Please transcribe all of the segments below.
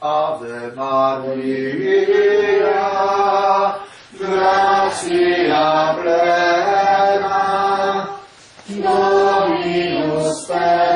Ave Maria, gratia plena, Dominus tecum,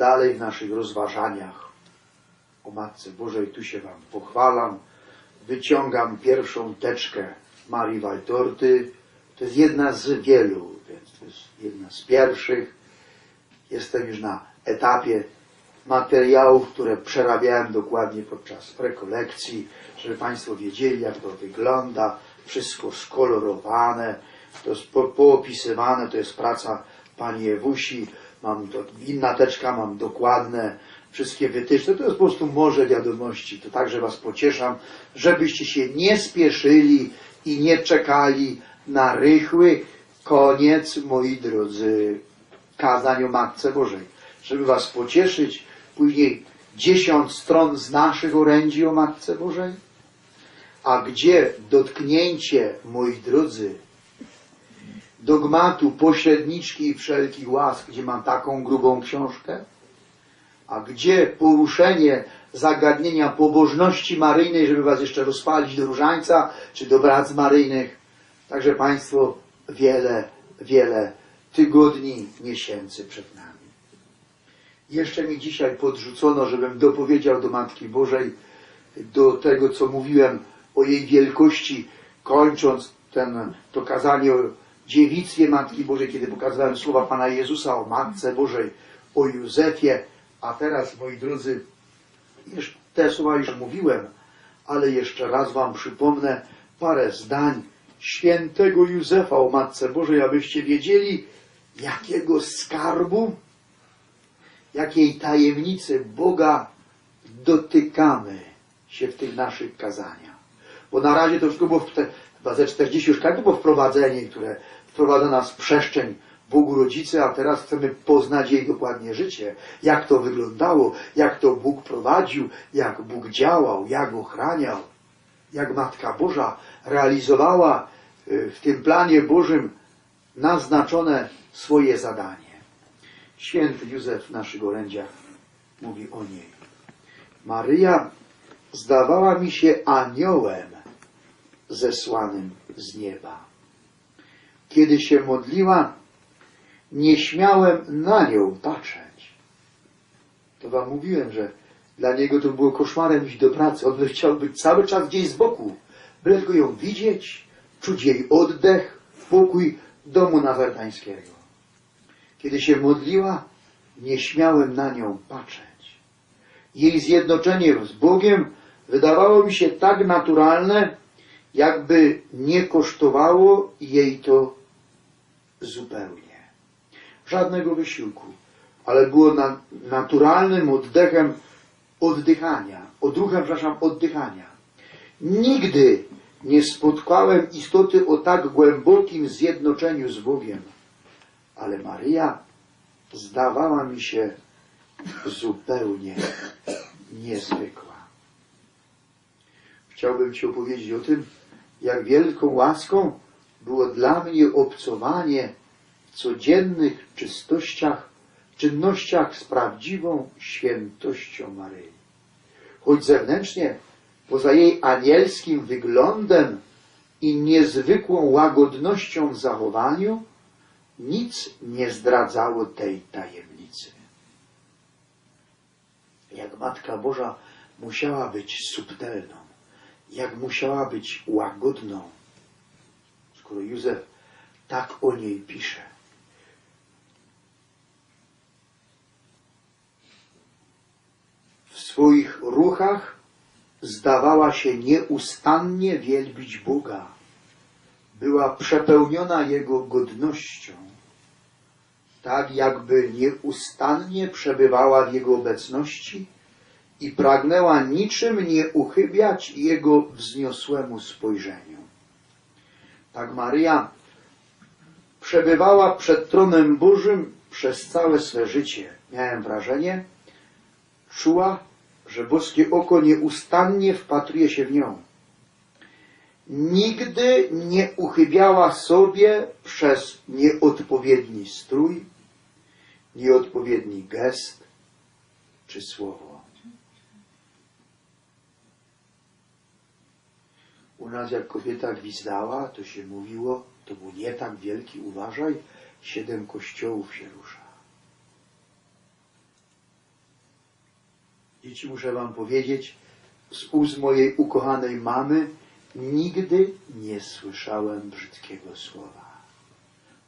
dalej w naszych rozważaniach o Matce Bożej. Tu się Wam pochwalam. Wyciągam pierwszą teczkę Marii Waltorty. To jest jedna z wielu, więc to jest jedna z pierwszych. Jestem już na etapie materiałów, które przerabiałem dokładnie podczas rekolekcji, żeby Państwo wiedzieli, jak to wygląda. Wszystko skolorowane, to jest po- poopisywane, to jest praca Pani Ewusi. Mam to, inna teczka, mam dokładne wszystkie wytyczne. To jest po prostu morze wiadomości. To także Was pocieszam, żebyście się nie spieszyli i nie czekali na rychły koniec, moi drodzy, kazań o Matce Bożej. Żeby Was pocieszyć, później dziesiąt stron z naszych orędzi o Matce Bożej, a gdzie dotknięcie, moi drodzy, dogmatu pośredniczki i wszelkich łask, gdzie mam taką grubą książkę, a gdzie poruszenie zagadnienia pobożności maryjnej, żeby was jeszcze rozpalić do różańca, czy do prac maryjnych. Także Państwo wiele, wiele tygodni, miesięcy przed nami. Jeszcze mi dzisiaj podrzucono, żebym dopowiedział do Matki Bożej, do tego, co mówiłem o jej wielkości, kończąc ten, to kazanie dziewictwie Matki Bożej, kiedy pokazywałem słowa Pana Jezusa o Matce Bożej, o Józefie, a teraz, moi drodzy, te słowa już mówiłem, ale jeszcze raz Wam przypomnę parę zdań świętego Józefa o Matce Bożej, abyście wiedzieli, jakiego skarbu, jakiej tajemnicy Boga dotykamy się w tych naszych kazaniach. Bo na razie to wszystko było w te, ze 40 już to było wprowadzenie, które wprowadza nas w przestrzeń Bogu Rodzicy, a teraz chcemy poznać jej dokładnie życie, jak to wyglądało, jak to Bóg prowadził, jak Bóg działał, jak ochraniał, jak Matka Boża realizowała y, w tym planie Bożym naznaczone swoje zadanie. Święty Józef w naszych orędziach mówi o niej. Maryja zdawała mi się aniołem zesłanym z nieba. Kiedy się modliła, nie śmiałem na nią patrzeć. To wam mówiłem, że dla niego to było koszmarem iść do pracy. On by chciał być cały czas gdzieś z boku, byle tylko ją widzieć, czuć jej oddech, pokój domu nazartańskiego. Kiedy się modliła, nie śmiałem na nią patrzeć. Jej zjednoczenie z Bogiem wydawało mi się tak naturalne, jakby nie kosztowało jej to zupełnie. Żadnego wysiłku, ale było na, naturalnym oddechem oddychania, odruchem, przepraszam, oddychania. Nigdy nie spotkałem istoty o tak głębokim zjednoczeniu z Bogiem, ale Maryja zdawała mi się zupełnie niezwykła. Chciałbym Ci opowiedzieć o tym, jak wielką łaską było dla mnie obcowanie codziennych czystościach, czynnościach z prawdziwą świętością Maryi. Choć zewnętrznie, poza jej anielskim wyglądem i niezwykłą łagodnością w zachowaniu, nic nie zdradzało tej tajemnicy. Jak Matka Boża musiała być subtelną, jak musiała być łagodną, Józef tak o niej pisze. W swoich ruchach zdawała się nieustannie wielbić Boga. Była przepełniona Jego godnością, tak jakby nieustannie przebywała w Jego obecności i pragnęła niczym nie uchybiać Jego wzniosłemu spojrzeniu. Tak Maryja przebywała przed tronem Bożym przez całe swe życie. Miałem wrażenie, czuła, że boskie oko nieustannie wpatruje się w nią. Nigdy nie uchybiała sobie przez nieodpowiedni strój, nieodpowiedni gest czy słowo. Nas jak kobieta gwizdała, to się mówiło, to był nie tak wielki, uważaj, siedem kościołów się rusza. Dzieci, muszę wam powiedzieć, z ust mojej ukochanej mamy nigdy nie słyszałem brzydkiego słowa.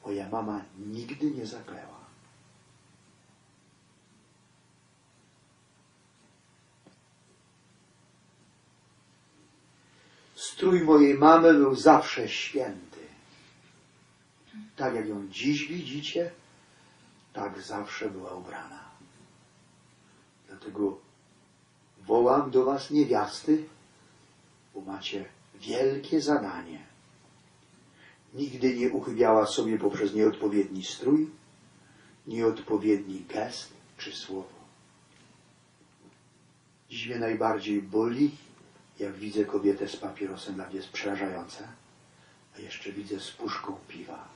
Moja mama nigdy nie zakleła. Strój mojej mamy był zawsze święty. Tak jak ją dziś widzicie, tak zawsze była ubrana. Dlatego wołam do was niewiasty, bo macie wielkie zadanie. Nigdy nie uchybiała sobie poprzez nieodpowiedni strój, nieodpowiedni gest czy słowo. Dziś mnie najbardziej boli, jak widzę kobietę z papierosem, dla mnie jest przerażające, a jeszcze widzę z puszką piwa.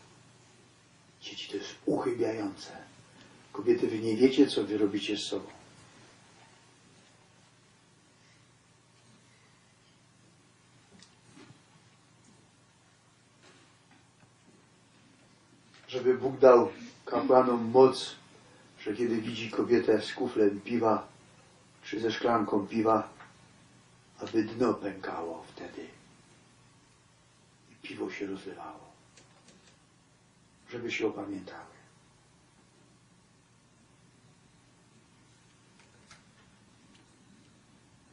Dzieci, to jest uchybiające. Kobiety, wy nie wiecie, co wy robicie z sobą. żeby Bóg dał kapłanom moc, że kiedy widzi kobietę z kuflem piwa, czy ze szklanką piwa, aby dno pękało wtedy i piwo się rozlewało, żeby się opamiętały.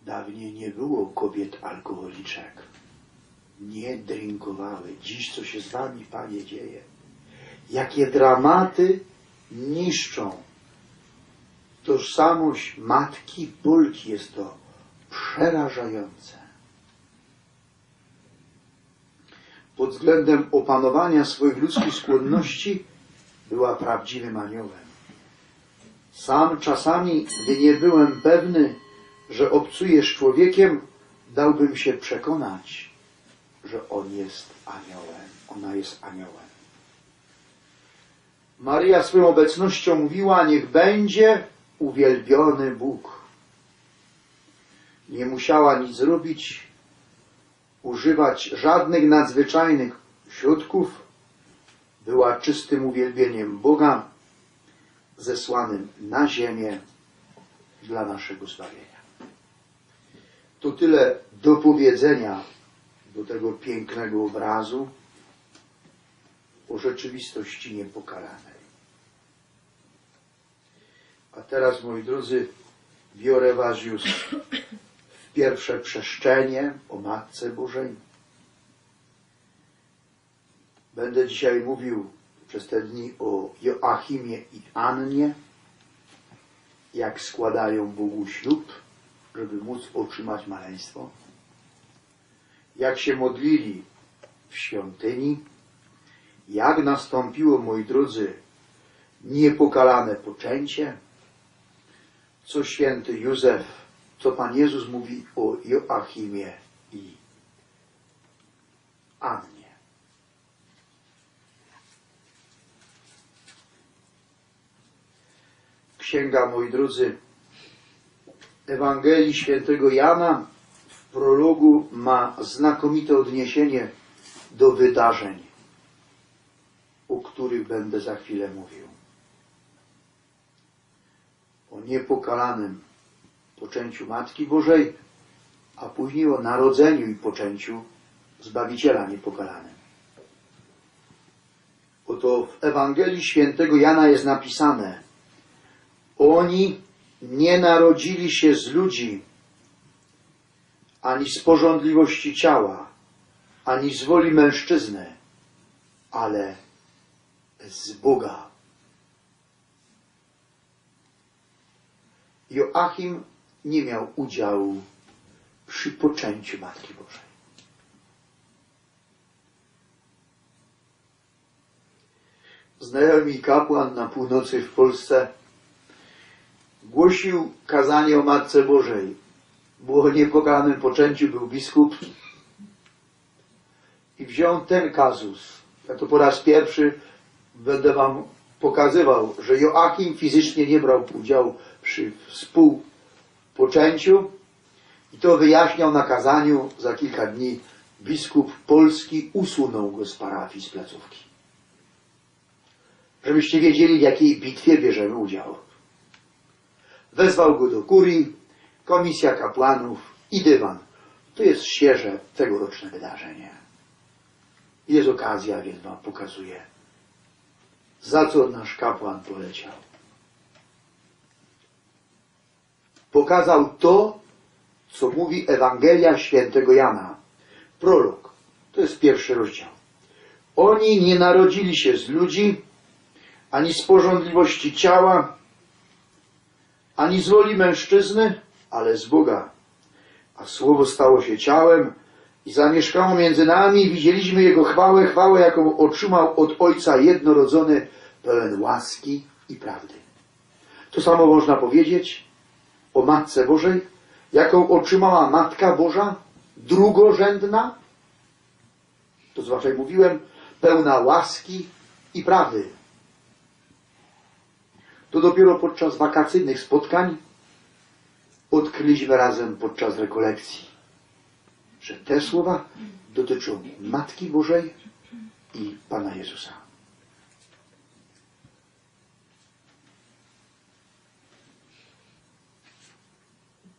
Dawniej nie było kobiet alkoholiczek. Nie drinkowały. Dziś co się z wami, Panie, dzieje? jakie dramaty niszczą tożsamość matki Polki. Jest to przerażające. Pod względem opanowania swoich ludzkich skłonności była prawdziwym aniołem. Sam czasami, gdy nie byłem pewny, że obcuję z człowiekiem, dałbym się przekonać, że on jest aniołem, ona jest aniołem. Maryja swoją obecnością mówiła, niech będzie uwielbiony Bóg. Nie musiała nic robić, używać żadnych nadzwyczajnych środków. Była czystym uwielbieniem Boga, zesłanym na ziemię dla naszego zbawienia. To tyle do powiedzenia do tego pięknego obrazu o rzeczywistości niepokalanej. A teraz, moi drodzy, biorę Was już pierwsze przeszczenie o Matce Bożej. Będę dzisiaj mówił przez te dni o Joachimie i Annie, jak składają Bogu ślub, żeby móc otrzymać maleństwo, jak się modlili w świątyni, jak nastąpiło, moi drodzy, niepokalane poczęcie, co święty Józef, co Pan Jezus mówi o Joachimie i Annie. księga, moi drodzy, Ewangelii świętego Jana w prologu ma znakomite odniesienie do wydarzeń, o których będę za chwilę mówił. O niepokalanym poczęciu Matki Bożej, a później o narodzeniu i poczęciu Zbawiciela niepokalanym. Oto w Ewangelii świętego Jana jest napisane Oni nie narodzili się z ludzi, ani z porządliwości ciała, ani z woli mężczyzny, ale z Boga. Joachim nie miał udziału przy poczęciu Matki Bożej. Znajomy kapłan na północy w Polsce głosił kazanie o Matce Bożej. Było niepokalanym poczęciu, był biskup i wziął ten kazus. Ja to po raz pierwszy będę wam pokazywał, że Joachim fizycznie nie brał udziału przy współpoczęciu i to wyjaśniał na kazaniu za kilka dni. Biskup polski usunął go z parafii, z placówki. Żebyście wiedzieli, w jakiej bitwie bierzemy udział. Wezwał go do kurii, komisja kapłanów i dywan. To jest świeże tegoroczne wydarzenie. Jest okazja, więc wam pokazuję, za co nasz kapłan poleciał. Pokazał to, co mówi Ewangelia świętego Jana. Prolog. To jest pierwszy rozdział. Oni nie narodzili się z ludzi, ani z porządliwości ciała, ani z woli mężczyzny, ale z Boga. A Słowo stało się ciałem i zamieszkało między nami widzieliśmy Jego chwałę, chwałę, jaką otrzymał od Ojca jednorodzony, pełen łaski i prawdy. To samo można powiedzieć o Matce Bożej, jaką otrzymała Matka Boża, drugorzędna, to zwłaszcza mówiłem, pełna łaski i prawdy. To dopiero podczas wakacyjnych spotkań odkryliśmy razem podczas rekolekcji, że te słowa dotyczą Matki Bożej i Pana Jezusa.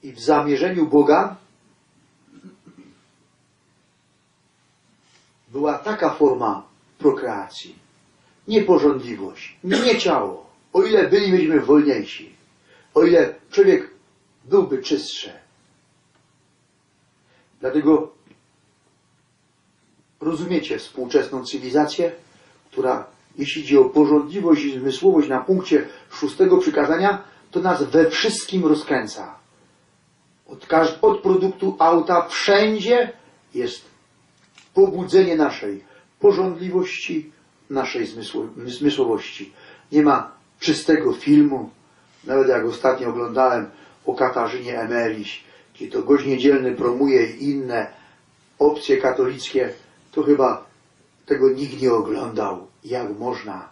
I w zamierzeniu Boga była taka forma prokreacji. Nieporządliwość, nie ciało. O ile bylibyśmy wolniejsi, o ile człowiek byłby czystszy. Dlatego rozumiecie współczesną cywilizację, która jeśli idzie o porządliwość i zmysłowość na punkcie szóstego przykazania, to nas we wszystkim rozkręca. Od, od produktu auta wszędzie jest pobudzenie naszej porządliwości, naszej zmysło, zmysłowości. Nie ma czystego filmu, nawet jak ostatnio oglądałem o Katarzynie Emeryś, kiedy to gość niedzielny promuje inne opcje katolickie, to chyba tego nikt nie oglądał. Jak można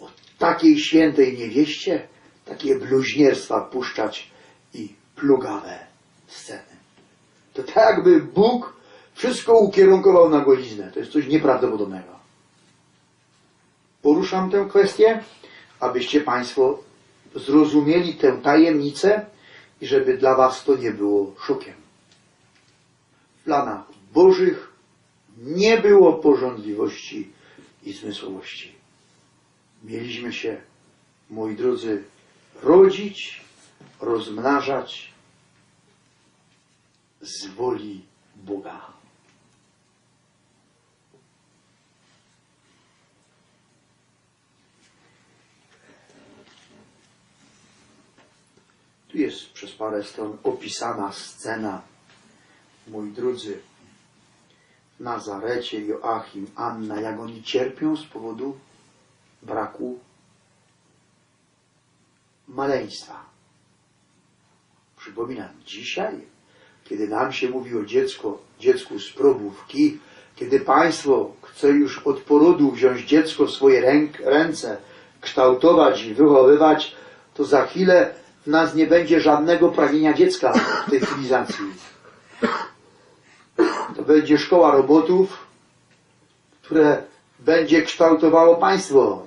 o takiej świętej niewieście takie bluźnierstwa puszczać i plugawe sceny. To tak jakby Bóg wszystko ukierunkował na goliznę. To jest coś nieprawdopodobnego. Poruszam tę kwestię, abyście Państwo zrozumieli tę tajemnicę i żeby dla Was to nie było szokiem. W planach Bożych nie było porządliwości i zmysłowości. Mieliśmy się, moi drodzy, rodzić, rozmnażać z woli Boga. Tu jest przez parę stron opisana scena, moi drodzy, w Nazarecie, Joachim, Anna, jak oni cierpią z powodu braku maleństwa. Przypominam, dzisiaj, kiedy nam się mówi o dziecko, dziecku z probówki, kiedy państwo chce już od porodu wziąć dziecko w swoje ręce, kształtować i wychowywać, to za chwilę w nas nie będzie żadnego pragnienia dziecka w tej cywilizacji. To będzie szkoła robotów, które będzie kształtowało państwo.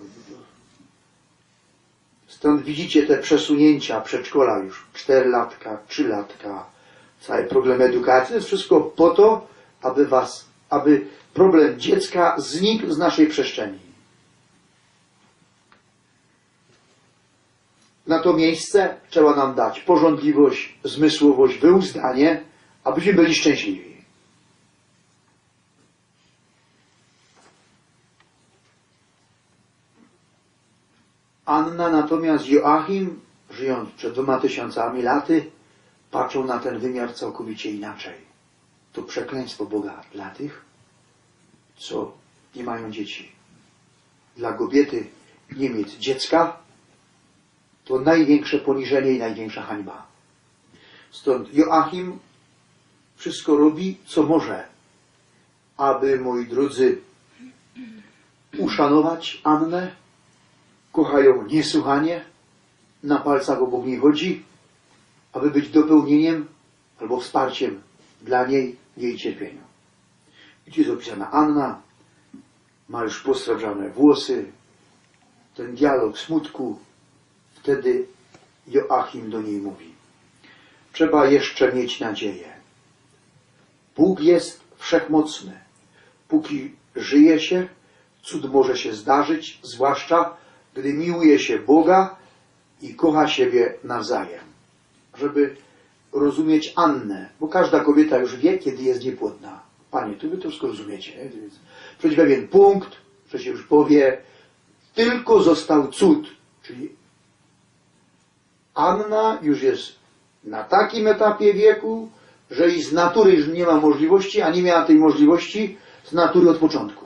Stąd widzicie te przesunięcia przedszkola już. Czterlatka, trzylatka, cały problem edukacji. To jest wszystko po to, aby was, aby problem dziecka znikł z naszej przestrzeni. Na to miejsce trzeba nam dać porządliwość, zmysłowość, wyuzdanie, abyśmy byli szczęśliwi. Anna natomiast Joachim, żyjąc przed dwoma tysiącami laty, patrzą na ten wymiar całkowicie inaczej. To przekleństwo Boga dla tych, co nie mają dzieci. Dla kobiety nie mieć dziecka to największe poniżenie i największa hańba. Stąd Joachim wszystko robi, co może, aby, moi drodzy, uszanować Annę, kocha ją niesłychanie, na palcach obok niej chodzi, aby być dopełnieniem albo wsparciem dla niej jej cierpieniu. I tu jest opisana Anna, ma już posrebrzane włosy, ten dialog smutku. Wtedy Joachim do niej mówi: Trzeba jeszcze mieć nadzieję. Bóg jest wszechmocny. Póki żyje się, cud może się zdarzyć, zwłaszcza gdy miłuje się Boga i kocha siebie nawzajem. Żeby rozumieć Annę, bo każda kobieta już wie, kiedy jest niepłodna. Panie, tu wy to wszystko rozumiecie. Przejść pewien punkt, się już powie, tylko został cud, czyli Anna już jest na takim etapie wieku, że i z natury już nie ma możliwości, a nie miała tej możliwości z natury od początku.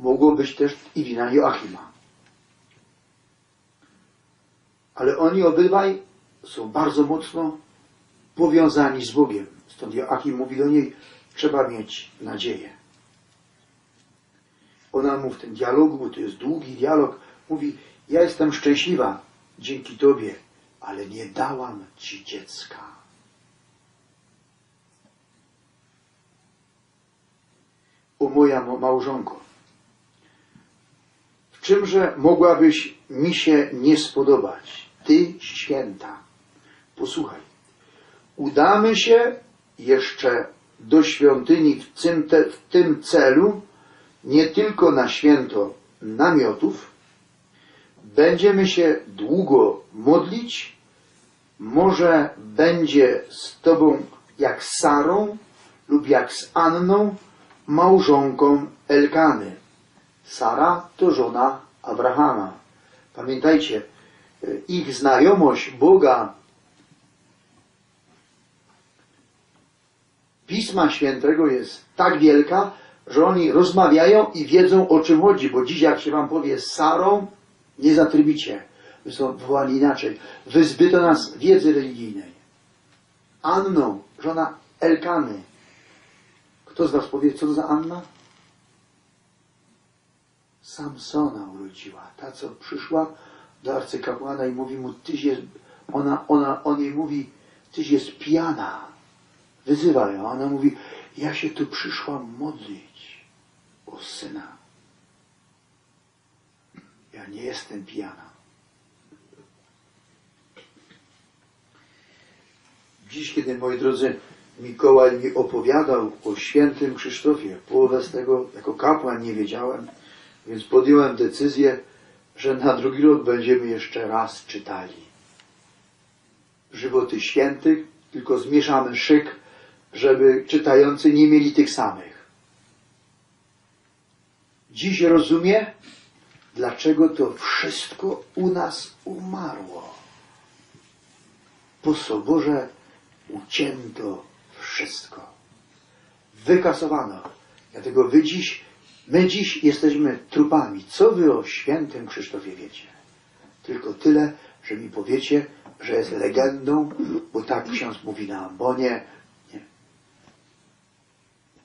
Mogło być też i wina Joachima. Ale oni obydwaj są bardzo mocno powiązani z Bogiem. Stąd Joachim mówi do niej, trzeba mieć nadzieję. Ona mu w tym dialogu, bo to jest długi dialog, mówi, ja jestem szczęśliwa dzięki Tobie, ale nie dałam Ci dziecka. O moja mo- małżonko, czymże mogłabyś mi się nie spodobać? Ty święta. Posłuchaj. Udamy się jeszcze do świątyni w tym, te, w tym celu, nie tylko na święto namiotów, będziemy się długo modlić, może będzie z Tobą jak z Sarą lub jak z Anną, małżonką Elkany. Sara to żona Abrahama. Pamiętajcie, y, ich znajomość Boga, Pisma Świętego jest tak wielka, że oni rozmawiają i wiedzą o czym chodzi, bo dziś jak się wam powie z Sarą, nie zatrybicie. Wy są wołani inaczej. Wyzbyto nas wiedzy religijnej. Anną, żona Elkany. Kto z was powie, co to za Anna? Samsona urodziła. Ta, co przyszła do arcykapłana i mówi mu, tyś jest, ona, ona, on jej mówi, tyś jest pijana. Wyzywa ją. Ona mówi, ja się tu przyszłam modlić o syna. Ja nie jestem pijana. Dziś, kiedy, moi drodzy, Mikołaj mi opowiadał o świętym Krzysztofie, połowę z tego jako kapłan nie wiedziałem, więc podjąłem decyzję, że na drugi rok będziemy jeszcze raz czytali żywoty świętych, tylko zmieszamy szyk, żeby czytający nie mieli tych samych. Dziś rozumie, dlaczego to wszystko u nas umarło. Po soborze ucięto wszystko. Wykasowano. Dlatego wy dziś, my dziś jesteśmy trupami. Co wy o świętym Krzysztofie wiecie? Tylko tyle, że mi powiecie, że jest legendą, bo tak ksiądz mówi na ambonie. Nie.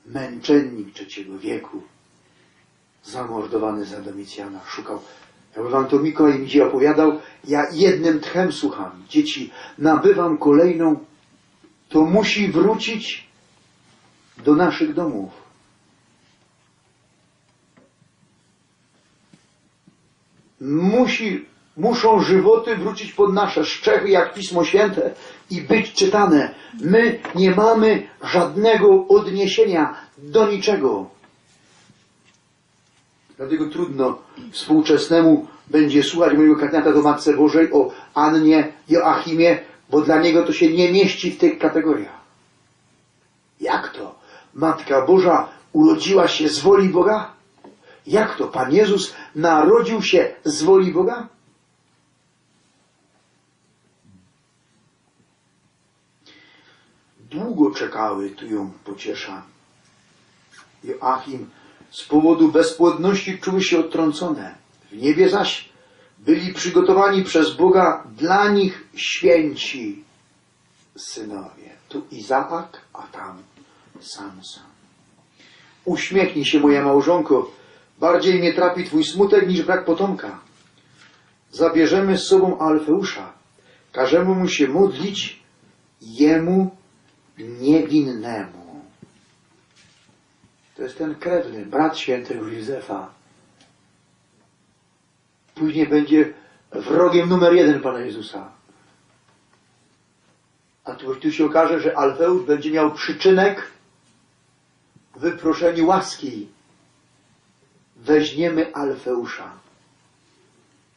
Męczennik trzeciego wieku, zamordowany za Domicjana, szukał Jakby wam to Mikołaj mi dzisiaj opowiadał, ja jednym tchem słucham. Dzieci, nabywam kolejną, to musi wrócić do naszych domów. Musi, muszą żywoty wrócić pod nasze szczechy, jak Pismo Święte i być czytane. My nie mamy żadnego odniesienia do niczego. Dlatego trudno współczesnemu będzie słuchać mojego kardynata do Matce Bożej o Annie, Joachimie, bo dla niego to się nie mieści w tych kategoriach. Jak to? Matka Boża urodziła się z woli Boga? Jak to? Pan Jezus narodził się z woli Boga? Długo czekały, tu ją pociesza. Joachim z powodu bezpłodności czuły się odtrącone. W niebie zaś byli przygotowani przez Boga dla nich święci synowie. Tu Izaak, a tam Samson. Uśmiechnij się, moja małżonko. Bardziej mnie trapi twój smutek niż brak potomka. Zabierzemy z sobą Alfeusza. Każemy mu się modlić jemu niewinnemu. To jest ten krewny, brat świętego Józefa. Później będzie wrogiem numer jeden Pana Jezusa. A tu, tu się okaże, że Alfeusz będzie miał przyczynek wyproszeniu łaski. Weźmiemy Alfeusza,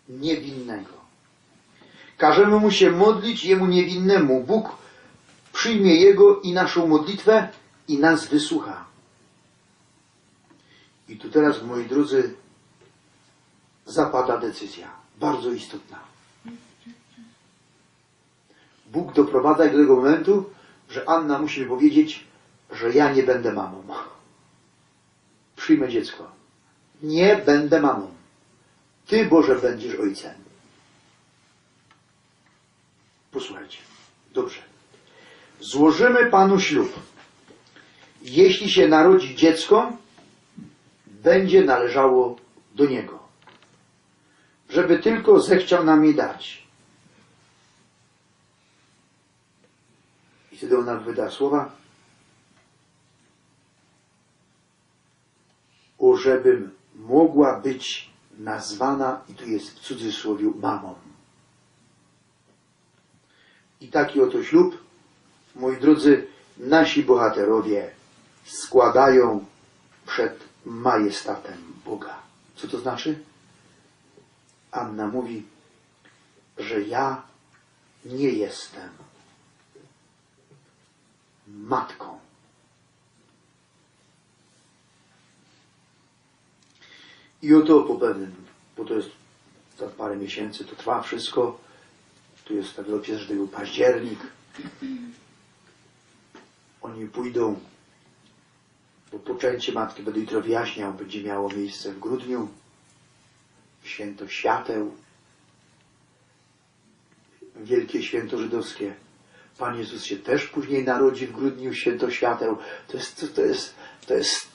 niewinnego. Każemy mu się modlić jemu niewinnemu. Bóg przyjmie jego i naszą modlitwę i nas wysłucha. I tu teraz, moi drodzy, zapada decyzja, bardzo istotna. Bóg doprowadza do tego momentu, że Anna musi powiedzieć, że ja nie będę mamą. Przyjmę dziecko. Nie będę mamą. Ty, Boże, będziesz ojcem. Posłuchajcie. Dobrze. Złożymy Panu ślub. Jeśli się narodzi dziecko, będzie należało do Niego. Żeby tylko zechciał nam je dać. I wtedy ona wyda słowa o żebym mogła być nazwana, i tu jest w cudzysłowie, mamą. I taki oto ślub, moi drodzy, nasi bohaterowie składają przed majestatem Boga. Co to znaczy? Anna mówi, że ja nie jestem matką. I oto po pewnym, bo to jest za parę miesięcy, to trwa wszystko. Tu jest tak do pierwszy był październik. Oni pójdą, bo poczęcie matki będę jutro wyjaśniał, będzie miało miejsce w grudniu. Święto świateł. Wielkie święto żydowskie. Pan Jezus się też później narodzi w grudniu, święto świateł. To jest, to jest, to jest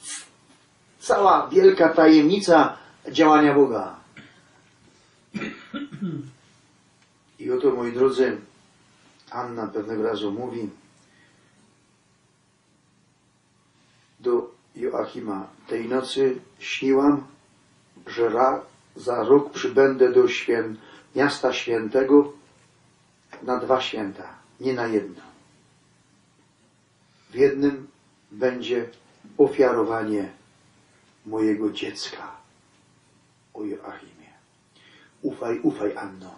cała wielka tajemnica działania Boga. I oto, moi drodzy, Anna pewnego razu mówi do Joachima, tej nocy śniłam, że za rok przybędę do świę, miasta świętego na dwa święta, nie na jedno. W jednym będzie ofiarowanie mojego dziecka o Joachimie. Ufaj, ufaj, Anno.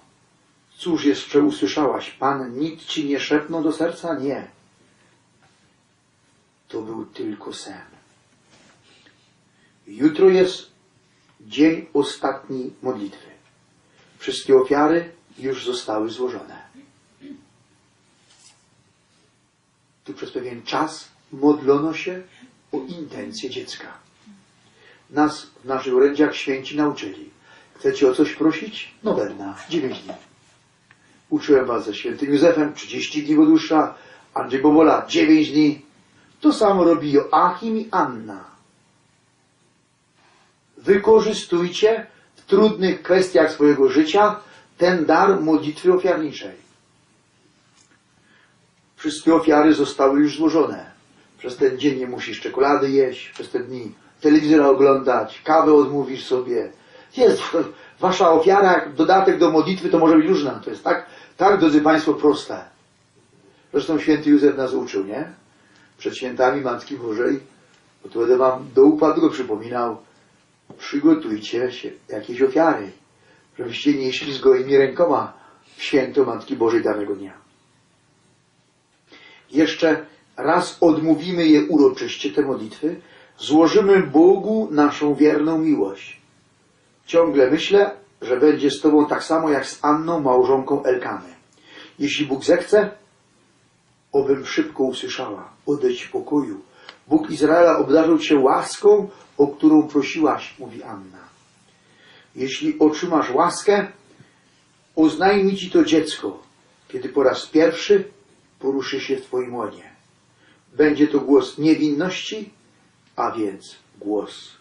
Cóż jeszcze usłyszałaś? Pan nic ci nie szepnął do serca? Nie. To był tylko sen. Jutro jest dzień ostatni modlitwy. Wszystkie ofiary już zostały złożone. Tu przez pewien czas modlono się o intencje dziecka. Nas w naszych orędziach święci nauczyli. Chcecie o coś prosić? Nowenna, dziewięć dni. Uczyłem was ze świętym Józefem, 30 dni go dłuższa, Andrzej Bobola, 9 dni. To samo robi Joachim i Anna. Wykorzystujcie w trudnych kwestiach swojego życia ten dar modlitwy ofiarniczej. Wszystkie ofiary zostały już złożone. Przez ten dzień nie musisz czekolady jeść, przez te dni telewizora oglądać, kawę odmówisz sobie. Jest wasza ofiara, dodatek do modlitwy, to może być różna. To jest tak, tak, drodzy Państwo, proste. Zresztą święty Józef nas uczył, nie? Przed świętami Matki Bożej, bo to będę Wam do upadku przypominał, przygotujcie się jakieś ofiary, żebyście nie szli z gołymi rękoma w święto Matki Bożej danego dnia. Jeszcze raz odmówimy je uroczyście, te modlitwy, złożymy Bogu naszą wierną miłość. Ciągle myślę, że będzie z Tobą tak samo jak z Anną, małżonką Elkany. Jeśli Bóg zechce, obym szybko usłyszała, odejdź w pokoju. Bóg Izraela obdarzył Cię łaską, o którą prosiłaś, mówi Anna. Jeśli otrzymasz łaskę, oznajmi Ci to dziecko, kiedy po raz pierwszy poruszy się w Twoim łonie. Będzie to głos niewinności, a więc głos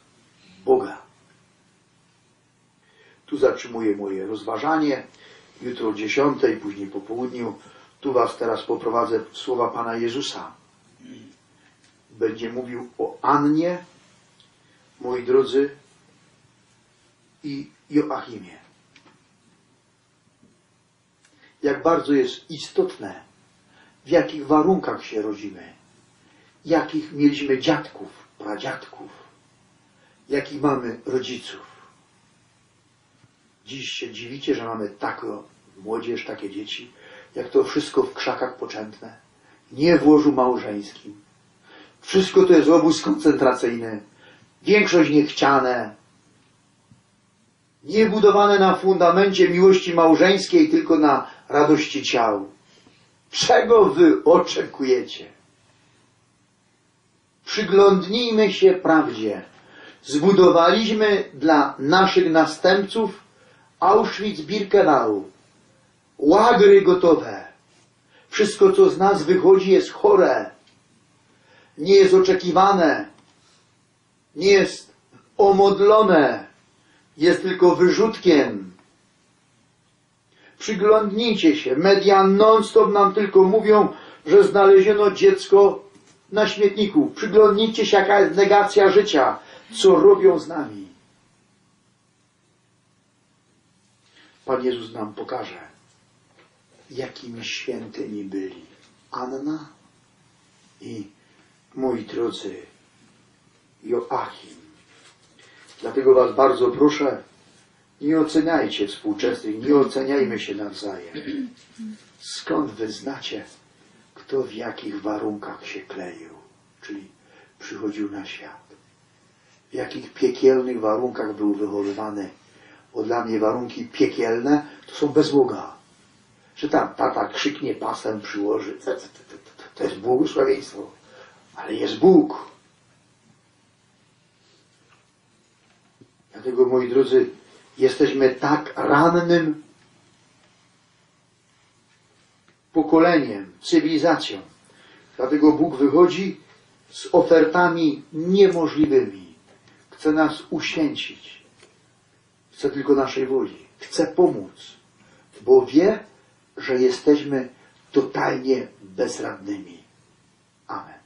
Boga. Tu zatrzymuję moje rozważanie. Jutro o dziesiątej, później po południu. Tu Was teraz poprowadzę w słowa Pana Jezusa. Będzie mówił o Annie, moi drodzy, i Joachimie. Jak bardzo jest istotne, w jakich warunkach się rodzimy, jakich mieliśmy dziadków, pradziadków, jakich mamy rodziców. Dziś się dziwicie, że mamy taką młodzież, takie dzieci, jak to wszystko w krzakach poczętne, nie w łożu małżeńskim. Wszystko to jest obóz koncentracyjny, większość niechciane, nie budowane na fundamencie miłości małżeńskiej, tylko na radości ciał. Czego wy oczekujecie? Przyglądnijmy się prawdzie. Zbudowaliśmy dla naszych następców Auschwitz-Birkenau. Łagry gotowe. Wszystko, co z nas wychodzi, jest chore. Nie jest oczekiwane. Nie jest omodlone. Jest tylko wyrzutkiem. Przyglądnijcie się. Media non-stop nam tylko mówią, że znaleziono dziecko na śmietniku. Przyglądnijcie się, jaka jest negacja życia. Co robią z nami. Pan Jezus nam pokaże, jakimi świętymi byli Anna i moi drodzy Joachim. Dlatego Was bardzo proszę, nie oceniajcie współczesnych, nie oceniajmy się nawzajem. Skąd wy znacie, kto w jakich warunkach się kleił, czyli przychodził na świat? W jakich piekielnych warunkach był wychowywany? Bo dla mnie warunki piekielne to są bez Boga. Że tam tata krzyknie pasem przyłoży, to, to, to, to, jest błogosławieństwo. Ale jest Bóg. Dlatego, moi drodzy, jesteśmy tak rannym pokoleniem, cywilizacją. Dlatego Bóg wychodzi z ofertami niemożliwymi. Chce nas uświęcić. Chce tylko naszej woli. Chce pomóc, bo wie, że jesteśmy totalnie bezradnymi. Amen.